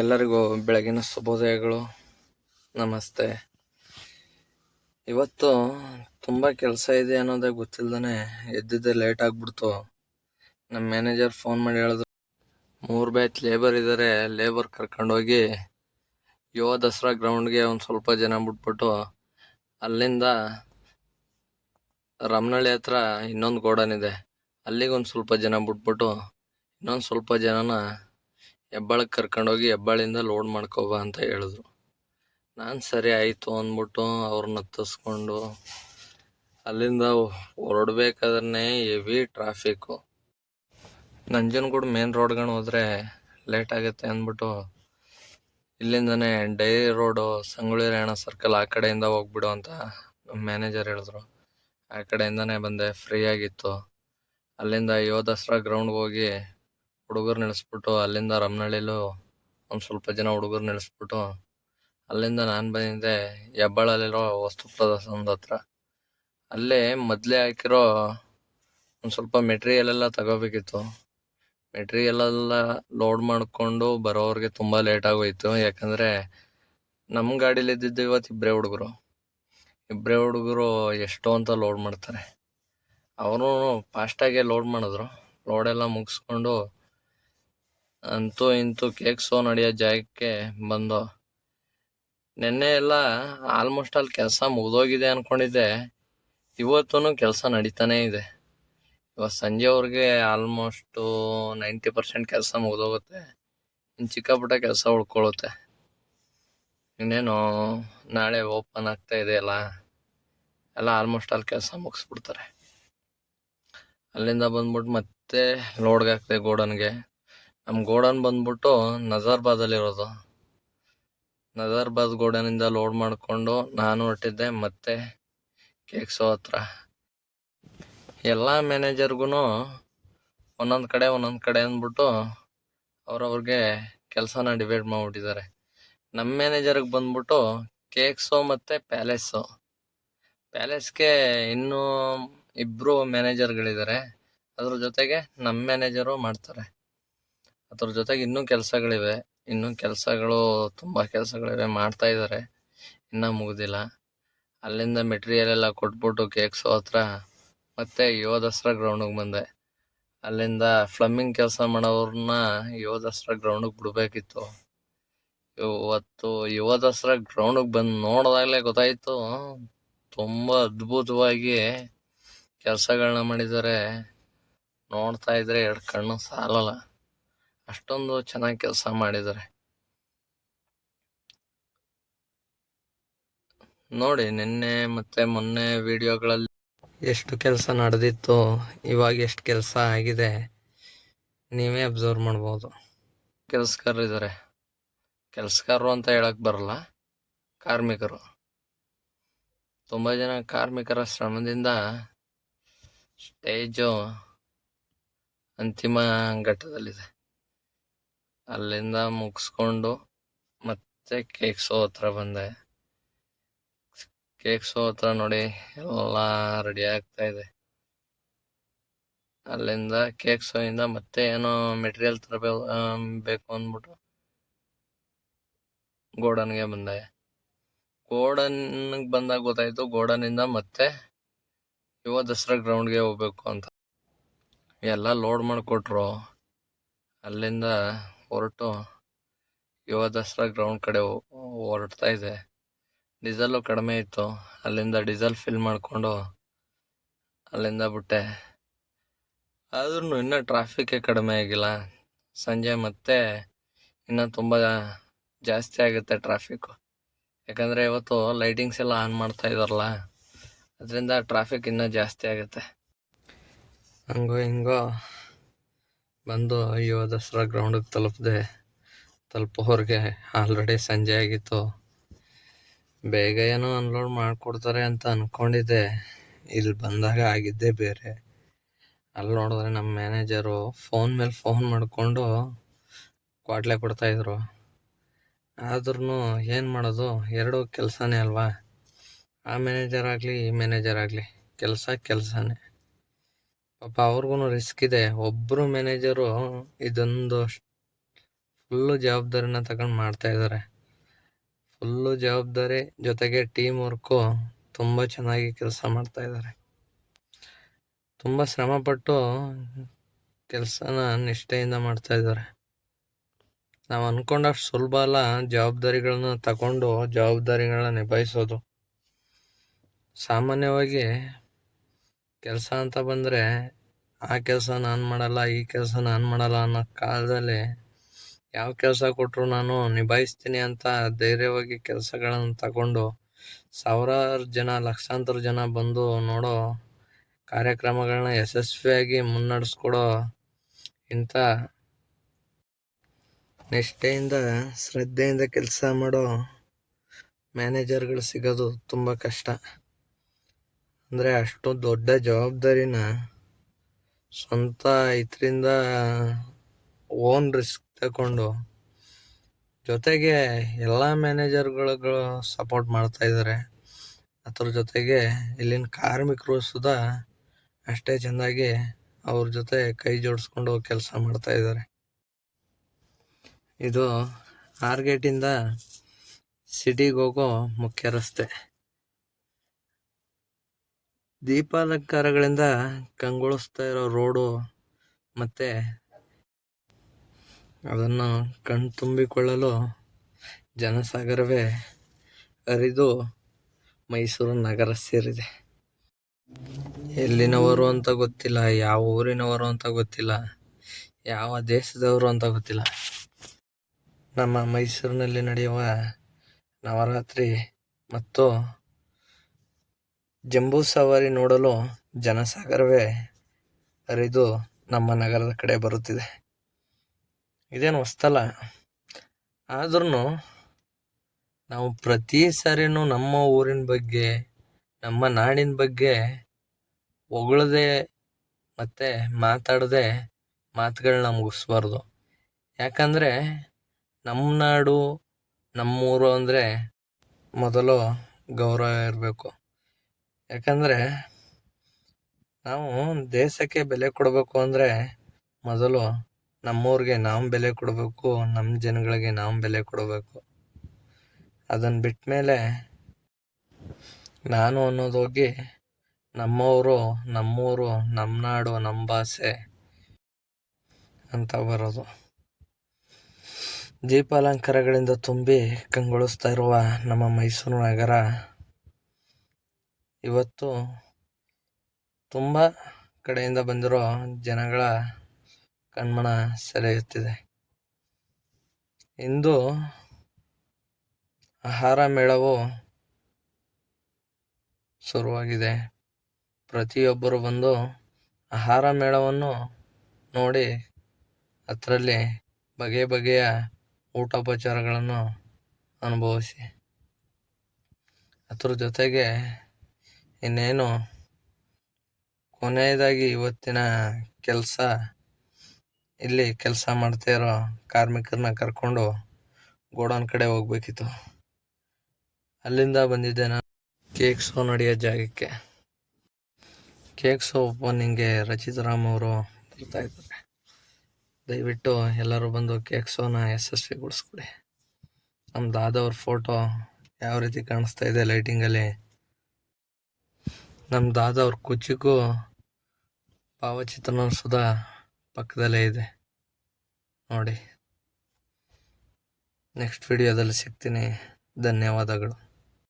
ಎಲ್ಲರಿಗೂ ಬೆಳಗಿನ ಶುಭೋದಯಗಳು. ನಮಸ್ತೆ. ಇವತ್ತು ತುಂಬ ಕೆಲಸ ಇದೆ ಅನ್ನೋದೇ ಗೊತ್ತಿಲ್ಲದೇ ಎದ್ದಿದ್ದೆ ಲೇಟ್ ಆಗಿಬಿಡ್ತು. ನಮ್ಮ ಮ್ಯಾನೇಜರ್ ಫೋನ್ ಮಾಡಿ ಹೇಳಿದ್ರು, ಮೂರು ಬ್ಯಾಚ್ ಲೇಬರ್ ಇದ್ದಾರೆ ಲೇಬರ್ ಕರ್ಕೊಂಡೋಗಿ ಯುವ ದಸರಾ ಗ್ರೌಂಡ್ಗೆ ಒಂದು ಸ್ವಲ್ಪ ಜನ ಬಿಟ್ಬಿಟ್ಟು ಅಲ್ಲಿಂದ ರಮನಳ್ಳಿ ಹತ್ರ ಇನ್ನೊಂದು ಗೋಡನ್ ಇದೆ. ಅಲ್ಲಿಗೆ ಒಂದು ಸ್ವಲ್ಪ ಜನ ಬಿಟ್ಬಿಟ್ಟು ಇನ್ನೊಂದು ಸ್ವಲ್ಪ ಜನನ ಹೆಬ್ಬಾಳಕ್ಕೆ ಕರ್ಕೊಂಡೋಗಿ ಹೆಬ್ಬಾಳಿಂದ ಲೋಡ್ ಮಾಡ್ಕೊಬಾ ಅಂತ ಹೇಳಿದ್ರು. ನಾನು ಸರಿ ಆಯಿತು ಅಂದ್ಬಿಟ್ಟು ಅವ್ರನ್ನ ಹತ್ತಿಸ್ಕೊಂಡು ಅಲ್ಲಿಂದ ಹೊರಡ್ಬೇಕಾದ್ರೆ ಹೆವಿ ಟ್ರಾಫಿಕ್ಕು ನಂಜನಗೂಡು ಮೇನ್ ರೋಡ್ಗಳು ಹೋದರೆ ಲೇಟ್ ಆಗುತ್ತೆ ಅಂದ್ಬಿಟ್ಟು ಇಲ್ಲಿಂದನೇ dairy road Sangolli Rayanna circle ಆ ಕಡೆಯಿಂದ ಹೋಗ್ಬಿಡು ಅಂತ ಮ್ಯಾನೇಜರ್ ಹೇಳಿದ್ರು. ಆ ಕಡೆಯಿಂದನೇ ಬಂದೆ ಫ್ರೀ ಆಗಿತ್ತು. ಅಲ್ಲಿಂದ ಯೋ ದಸರಾ ಗ್ರೌಂಡ್ಗೆ ಹೋಗಿ ಹುಡುಗರು ನಿಲ್ಲಿಸ್ಬಿಟ್ಟು ಅಲ್ಲಿಂದ ರಮ್ನಳ್ಳಿಲು ಒಂದು ಸ್ವಲ್ಪ ಜನ ಹುಡುಗರು ನಿಲ್ಲಿಸ್ಬಿಟ್ಟು ಅಲ್ಲಿಂದ ನಾನು ಬಂದಿದ್ದೆ ಹೆಬ್ಬಾಳಲ್ಲಿರೋ ವಸ್ತು ಪ್ರದರ್ಶನದ ಹತ್ರ. ಅಲ್ಲೇ ಮೊದಲೇ ಹಾಕಿರೋ ಒಂದು ಸ್ವಲ್ಪ ಮೆಟೀರಿಯಲ್ ಎಲ್ಲ ತಗೋಬೇಕಿತ್ತು. ಮೆಟೀರಿಯಲ್ ಎಲ್ಲ ಲೋಡ್ ಮಾಡಿಕೊಂಡು ಬರೋವ್ರಿಗೆ ತುಂಬ ಲೇಟ್ ಆಗೋಯ್ತು. ಯಾಕಂದರೆ ನಮ್ಮ ಗಾಡೀಲಿ ಇದ್ದಿದ್ದು ಇವತ್ತು ಇಬ್ಬರೇ ಹುಡುಗರು. ಇಬ್ಬರೇ ಹುಡುಗರು ಎಷ್ಟು ಅಂತ ಲೋಡ್ ಮಾಡ್ತಾರೆ. ಅವರು ಫಾಸ್ಟಾಗೆ ಲೋಡ್ ಮಾಡಿದ್ರು. ಲೋಡೆಲ್ಲ ಮುಗಿಸ್ಕೊಂಡು ಅಂತೂ ಇಂತೂ ಕೇಕ್ ಸೋ ನಡೆಯೋ ಜಾಗಕ್ಕೆ ಬಂದು. ನಿನ್ನೆ ಎಲ್ಲ ಆಲ್ಮೋಸ್ಟ್ ಅಲ್ಲಿ ಕೆಲಸ ಮುಗಿದೋಗಿದೆ ಅನ್ಕೊಂಡಿದ್ದೆ. ಇವತ್ತೂ ಕೆಲಸ ನಡೀತಾನೆ ಇದೆ. ಇವತ್ತು ಸಂಜೆವರೆಗೆ ಆಲ್ಮೋಸ್ಟು ನೈಂಟಿ ಪರ್ಸೆಂಟ್ ಕೆಲಸ ಮುಗಿದೋಗುತ್ತೆ. ಇನ್ನು ಚಿಕ್ಕ ಪುಟ್ಟ ಕೆಲಸ ಉಳ್ಕೊಳ್ಳುತ್ತೆ ಇನ್ನೇನು ನಾಳೆ ಓಪನ್ ಆಗ್ತಾ ಇದೆಯಲ್ಲ ಎಲ್ಲ ಆಲ್ಮೋಸ್ಟ್ ಅಲ್ಲಿ ಕೆಲಸ ಮುಗಿಸ್ಬಿಡ್ತಾರೆ. ಅಲ್ಲಿಂದ ಬಂದ್ಬಿಟ್ಟು ಮತ್ತೆ ಲೋಡ್ಗೆ ಹಾಕ್ದೆ ಗೋಡನ್ಗೆ. ನಮ್ಮ ಗೋಡನ್ ಬಂದ್ಬಿಟ್ಟು ನಜರ್ಬಾದಲ್ಲಿರೋದು. ನಜರ್ಬಾದ್ ಗೋಡನಿಂದ ಲೋಡ್ ಮಾಡಿಕೊಂಡು ನಾನು ಹೊರಟಿದ್ದೆ ಮತ್ತೆ ಕೇಕ್ಸೋ ಹತ್ರ. ಎಲ್ಲ ಮ್ಯಾನೇಜರ್ಗೂ ಒಂದೊಂದು ಕಡೆ ಒಂದೊಂದು ಕಡೆ ಅಂದ್ಬಿಟ್ಟು ಅವ್ರವ್ರಿಗೆ ಕೆಲಸನ ಡಿವೈಡ್ ಮಾಡಿಬಿಟ್ಟಿದ್ದಾರೆ. ನಮ್ಮ ಮ್ಯಾನೇಜರ್ಗೆ ಬಂದ್ಬಿಟ್ಟು ಕೇಕ್ಸೋ ಮತ್ತು ಪ್ಯಾಲೇಸು ಪ್ಯಾಲೇಸ್ಗೆ ಇನ್ನೂ ಇಬ್ಬರು ಮ್ಯಾನೇಜರ್ಗಳಿದ್ದಾರೆ. ಅದ್ರ ಜೊತೆಗೆ ನಮ್ಮ ಮ್ಯಾನೇಜರು ಮಾಡ್ತಾರೆ. ಅದ್ರ ಜೊತೆಗೆ ಇನ್ನೂ ಕೆಲಸಗಳಿವೆ. ಇನ್ನೂ ಕೆಲಸಗಳು ತುಂಬ ಕೆಲಸಗಳಿವೆ ಮಾಡ್ತಾ ಇದ್ದಾರೆ. ಇನ್ನೂ ಮುಗ್ದಿಲ್ಲ. ಅಲ್ಲಿಂದ ಮೆಟೀರಿಯಲ್ ಎಲ್ಲ ಕೊಟ್ಬಿಟ್ಟು ಕೇಕ್ಸು ಹತ್ರ ಮತ್ತೆ ಯುವ ದಸರಾ ಗ್ರೌಂಡಿಗೆ ಬಂದೆ. ಅಲ್ಲಿಂದ ಫ್ಲಮ್ಮಿಂಗ್ ಕೆಲಸ ಮಾಡೋರನ್ನ ಯುವ ದಸರಾ ಗ್ರೌಂಡಿಗೆ ಬಿಡಬೇಕಿತ್ತು. ಇವತ್ತು ಯುವ ದಸರಾ ಗ್ರೌಂಡಿಗೆ ಬಂದು ನೋಡಿದಾಗಲೇ ಗೊತ್ತಾಯಿತು. ತುಂಬ ಅದ್ಭುತವಾಗಿ ಕೆಲಸಗಳನ್ನ ಮಾಡಿದ್ದಾರೆ. ನೋಡ್ತಾ ಇದ್ರೆ ಎರಡು ಕಣ್ಣು ಸಾಲಲ್ಲ. ಅಷ್ಟೊಂದು ಚೆನ್ನಾಗಿ ಕೆಲಸ ಮಾಡಿದ್ದಾರೆ ನೋಡಿ, ನಿನ್ನೆ ಮತ್ತೆ ಮೊನ್ನೆ ವಿಡಿಯೋಗಳಲ್ಲಿ ಎಷ್ಟು ಕೆಲಸ ನಡೆದಿತ್ತು, ಇವಾಗ ಎಷ್ಟು ಕೆಲಸ ಆಗಿದೆ, ನೀವೇ ಅಬ್ಸರ್ವ್ ಮಾಡ್ಬೋದು. ಕೆಲಸಗಾರರು ಇದ್ದಾರೆ ಕೆಲಸಗಾರರು ಅಂತ ಹೇಳಕ್ ಬರಲ್ಲ, ಕಾರ್ಮಿಕರು. ತುಂಬ ಜನ ಕಾರ್ಮಿಕರ ಶ್ರಮದಿಂದ ಸ್ಟೇಜು ಅಂತಿಮ ಘಟ್ಟದಲ್ಲಿದೆ. ಅಲ್ಲಿಂದ ಮುಗಿಸ್ಕೊಂಡು ಮತ್ತೆ ಕೇಕ್ ಸೋ ಹತ್ರ ಬಂದೆ. ಕೇಕ್ ಸೋ ಹತ್ರ ನೋಡಿ ಎಲ್ಲ ರೆಡಿ ಆಗ್ತಾ ಇದೆ. ಅಲ್ಲಿಂದ ಕೇಕ್ ಸೋಯಿಂದ ಮತ್ತೆ ಏನೋ ಮೆಟೀರಿಯಲ್ ತರಬೇಕು ಬೇಕು ಅಂದ್ಬಿಟ್ಟು ಗೋಡನ್ಗೆ ಬಂದೆ. ಗೋಡನ್ಗೆ ಬಂದಾಗ ಗೊತ್ತಾಯ್ತು ಗೋಡನಿಂದ ಮತ್ತೆ ಯುವ ದಸರಾ ಗ್ರೌಂಡ್ಗೆ ಹೋಗ್ಬೇಕು ಅಂತ. ಎಲ್ಲ ಲೋಡ್ ಮಾಡಿಕೊಟ್ರು. ಅಲ್ಲಿಂದ ಹೊರಟು ಯುವ ದಸರಾ ಗ್ರೌಂಡ್ ಕಡೆ ಹೊರಡ್ತಾ ಇದೆ. ಡೀಸೆಲ್ಲು ಕಡಿಮೆ ಇತ್ತು. ಅಲ್ಲಿಂದ ಡೀಸೆಲ್ ಫಿಲ್ ಮಾಡಿಕೊಂಡು ಅಲ್ಲಿಂದ ಬಿಟ್ಟೆ. ಆದ್ರೂ ಇನ್ನೂ ಟ್ರಾಫಿಕ್ಕೇ ಕಡಿಮೆ ಆಗಿಲ್ಲ. ಸಂಜೆ ಮತ್ತೆ ಇನ್ನೂ ತುಂಬ ಜಾಸ್ತಿ ಆಗುತ್ತೆ ಟ್ರಾಫಿಕ್ಕು ಯಾಕಂದರೆ ಇವತ್ತು ಲೈಟಿಂಗ್ಸ್ ಎಲ್ಲ ಆನ್ ಮಾಡ್ತಾ ಇದಾರಲ್ಲ ಅದರಿಂದ ಟ್ರಾಫಿಕ್ ಇನ್ನೂ ಜಾಸ್ತಿ ಆಗುತ್ತೆ. ಹಂಗೋ ಹಿಂಗೋ ಬಂದು ಅಯ್ಯೋ, ದಸರಾ ಗ್ರೌಂಡಿಗೆ ತಲುಪಿದೆ. ತಲುಪೋರ್ಗೆ ಆಲ್ರೆಡಿ ಸಂಜೆ ಆಗಿತ್ತು. ಬೇಗ ಏನೋ ಅನ್ಲೋಡ್ ಮಾಡಿಕೊಡ್ತಾರೆ ಅಂತ ಅಂದ್ಕೊಂಡಿದ್ದೆ ಇಲ್ಲಿ ಬಂದಾಗ ಆಗಿದ್ದೆ ಬೇರೆ. ಅಲ್ಲಿ ನೋಡಿದ್ರೆ ನಮ್ಮ ಮ್ಯಾನೇಜರು ಫೋನ್ ಮೇಲೆ ಫೋನ್ ಮಾಡಿಕೊಂಡು ಕ್ವಾಟ್ಲೆ ಕೊಡ್ತಾಯಿದ್ರು ಆದ್ರೂ ಏನು ಮಾಡೋದು? ಎರಡು ಕೆಲಸನೇ ಅಲ್ವಾ? ಆ ಮ್ಯಾನೇಜರ್ ಆಗಲಿ, ಈ ಮ್ಯಾನೇಜರ್ ಆಗಲಿ. ಕೆಲಸ ಕೆಲಸನೇ. ಪಾಪ ಅವ್ರಿಗೂ ರಿಸ್ಕ್ ಇದೆ. ಒಬ್ರು ಮ್ಯಾನೇಜರು ಇದೊಂದು ಫುಲ್ಲು ಜವಾಬ್ದಾರಿನ ತಗೊಂಡು ಮಾಡ್ತಾ ಇದ್ದಾರೆ ಫುಲ್ಲು ಜವಾಬ್ದಾರಿ ಜೊತೆಗೆ ಟೀಮ್ ವರ್ಕು ತುಂಬ ಚೆನ್ನಾಗಿ ಕೆಲಸ ಮಾಡ್ತಾ ಇದ್ದಾರೆ ತುಂಬ ಶ್ರಮಪಟ್ಟು ಕೆಲಸನ ನಿಷ್ಠೆಯಿಂದ ಮಾಡ್ತಾ ಇದ್ದಾರೆ ನಾವು ಅನ್ಕೊಂಡಷ್ಟು ಸುಲಭ ಅಲ್ಲ ಜವಾಬ್ದಾರಿಗಳನ್ನ ತಗೊಂಡು ಜವಾಬ್ದಾರಿಗಳನ್ನ ನಿಭಾಯಿಸೋದು. ಸಾಮಾನ್ಯವಾಗಿ ಕೆಲಸ ಅಂತ ಬಂದರೆ, ಆ ಕೆಲಸ ನಾನು ಮಾಡಲ್ಲ, ಈ ಕೆಲಸ ನಾನು ಮಾಡಲ್ಲ ಅನ್ನೋ ಕಾಲದಲ್ಲಿ ಯಾವ ಕೆಲಸ ಕೊಟ್ಟರು ನಾನು ನಿಭಾಯಿಸ್ತೀನಿ ಅಂತ ಧೈರ್ಯವಾಗಿ ಕೆಲಸಗಳನ್ನು ತಗೊಂಡು ಸಾವಿರಾರು ಜನ, ಲಕ್ಷಾಂತರ ಜನ ಬಂದು ನೋಡೋ ಕಾರ್ಯಕ್ರಮಗಳನ್ನ ಯಶಸ್ವಿಯಾಗಿ ಮುನ್ನಡೆಸ್ಕೊಡೋ ಇಂಥ ನಿಷ್ಠೆಯಿಂದ, ಶ್ರದ್ಧೆಯಿಂದ ಕೆಲಸ ಮಾಡೋ ಮ್ಯಾನೇಜರ್ಗಳು ಸಿಗೋದು ತುಂಬ ಕಷ್ಟ. ಅಂದರೆ ಅಷ್ಟು ದೊಡ್ಡ ಜವಾಬ್ದಾರಿನ ಸ್ವಂತ ಇದರಿಂದ ಓನ್ ರಿಸ್ಕ್ ತಗೊಂಡು ಜೊತೆಗೆ ಎಲ್ಲ ಮ್ಯಾನೇಜರ್ಗಳು ಸಪೋರ್ಟ್ ಮಾಡ್ತಾ ಇದ್ದಾರೆ ಅದ್ರ ಜೊತೆಗೆ ಇಲ್ಲಿನ ಕಾರ್ಮಿಕರು ಸುದಾ ಅಷ್ಟೇ ಚೆಂದಾಗಿ ಅವ್ರ ಜೊತೆ ಕೈ ಜೋಡಿಸ್ಕೊಂಡು ಕೆಲಸ ಮಾಡ್ತಾ ಇದ್ದಾರೆ ಇದು ಆರ್ಗೇಟಿಂದ ಸಿಟಿಗೆ ಹೋಗೋ ಮುಖ್ಯ ರಸ್ತೆ. ದೀಪಾಲಂಕಾರಗಳಿಂದ ಕಂಗೊಳಿಸ್ತಾ ಇರೋ ರೋಡು ಮತ್ತು ಅದನ್ನು ಕಣ್ತುಂಬಿಕೊಳ್ಳಲು ಜನಸಾಗರವೇ ಅರಿದು ಮೈಸೂರು ನಗರ ಸೇರಿದೆ. ಎಲ್ಲಿನವರು ಅಂತ ಗೊತ್ತಿಲ್ಲ, ಯಾವ ಊರಿನವರು ಅಂತ ಗೊತ್ತಿಲ್ಲ, ಯಾವ ದೇಶದವರು ಅಂತ ಗೊತ್ತಿಲ್ಲ. ನಮ್ಮ ಮೈಸೂರಿನಲ್ಲಿ ನಡೆಯುವ ನವರಾತ್ರಿ ಮತ್ತು ಜಂಬೂ ಸವಾರಿ ನೋಡಲು ಜನಸಾಗರವೇ ಹರಿದು ನಮ್ಮ ನಗರದ ಕಡೆ ಬರುತ್ತಿದೆ. ಇದೇನು ಹೊಸ್ತಲ್ಲ? ಆದ್ರೂ ನಾವು ಪ್ರತಿ ಸಾರಿನೂ ನಮ್ಮ ಊರಿನ ಬಗ್ಗೆ, ನಮ್ಮ ನಾಡಿನ ಬಗ್ಗೆ ಹೊಗಳದೆ ಮತ್ತು ಮಾತಾಡದೆ ಮಾತುಗಳನ್ನ ಮುಗಿಸ್ಬಾರ್ದು. ಯಾಕಂದರೆ ನಮ್ಮ ನಾಡು, ನಮ್ಮೂರು ಅಂದರೆ ಮೊದಲು ಗೌರವ ಇರಬೇಕು. ಯಾಕಂದರೆ ನಾವು ದೇಶಕ್ಕೆ ಬೆಲೆ ಕೊಡಬೇಕು ಅಂದರೆ ಮೊದಲು ನಮ್ಮೂರಿಗೆ ನಾವು ಬೆಲೆ ಕೊಡಬೇಕು ನಮ್ಮ ಜನಗಳಿಗೆ ನಾವು ಬೆಲೆ ಕೊಡಬೇಕು. ಅದನ್ನು ಬಿಟ್ಟ ಮೇಲೆ ನಾನು ಅನ್ನೋದು ಹೋಗಿ ನಮ್ಮವರು, ನಮ್ಮೂರು ನಮ್ಮ ನಾಡು ನಮ್ಮ ಭಾಷೆ ಅಂತ ಬರೋದು. ದೀಪಾಲಂಕಾರಗಳಿಂದ ತುಂಬಿ ಕಂಗೊಳಿಸ್ತಾ ಇರುವ ನಮ್ಮ ಮೈಸೂರು ನಗರ ಇವತ್ತು ತುಂಬ ಕಡೆಯಿಂದ ಬಂದಿರೋ ಜನಗಳ ಕಣ್ಮನ ಸೆಳೆಯುತ್ತಿದೆ. ಇಂದು ಆಹಾರ ಮೇಳವು ಶುರುವಾಗಿದೆ. ಪ್ರತಿಯೊಬ್ಬರು ಬಂದು ಆಹಾರ ಮೇಳವನ್ನು ನೋಡಿ ಅದರಲ್ಲಿ ಬಗೆ ಬಗೆಯ ಊಟೋಪಚಾರಗಳನ್ನು ಅನುಭವಿಸಿ. ಅದ್ರ ಜೊತೆಗೆ ಇನ್ನೇನು? ಕೊನೆಯದಾಗಿ ಇವತ್ತಿನ ಕೆಲಸ, ಇಲ್ಲಿ ಕೆಲಸ ಮಾಡ್ತಾ ಇರೋ ಕಾರ್ಮಿಕರನ್ನ ಕರ್ಕೊಂಡು ಗೋಡೌನ್ ಕಡೆ ಹೋಗ್ಬೇಕಿತ್ತು. ಅಲ್ಲಿಂದ ಬಂದಿದ್ದೆ ನಾನು ಕೇಕ್ ಶೋ ನಡೆಯೋ ಜಾಗಕ್ಕೆ. ಕೇಕ್ ಶೋ ಓಪನಿಂಗ್ಗೆ ರಚಿತರಾಮ್ ಅವರು ಬರ್ತಾ ಇದ್ದಾರೆ. ದಯವಿಟ್ಟು ಎಲ್ಲರೂ ಬಂದು ಕೇಕ್ ಶೋನ ಯಶಸ್ವಿಗೊಳಿಸ್ಕೊಡಿ. ನಮ್ಮ ದಾದವ್ರ ಫೋಟೋ ಯಾವ ರೀತಿ ಕಾಣಿಸ್ತಾ ಇದೆ ಲೈಟಿಂಗಲ್ಲಿ ನಮ್ಮ ದಾದವ್ರ ಕುಚಿಗೂ ಭಾವಚಿತ್ರನೂ ಸುಧಾ ಪಕ್ಕದಲ್ಲೇ ಇದೆ. ನೋಡಿ. ನೆಕ್ಸ್ಟ್ ವಿಡಿಯೋದಲ್ಲಿ ಸಿಗ್ತೀನಿ. ಧನ್ಯವಾದಗಳು.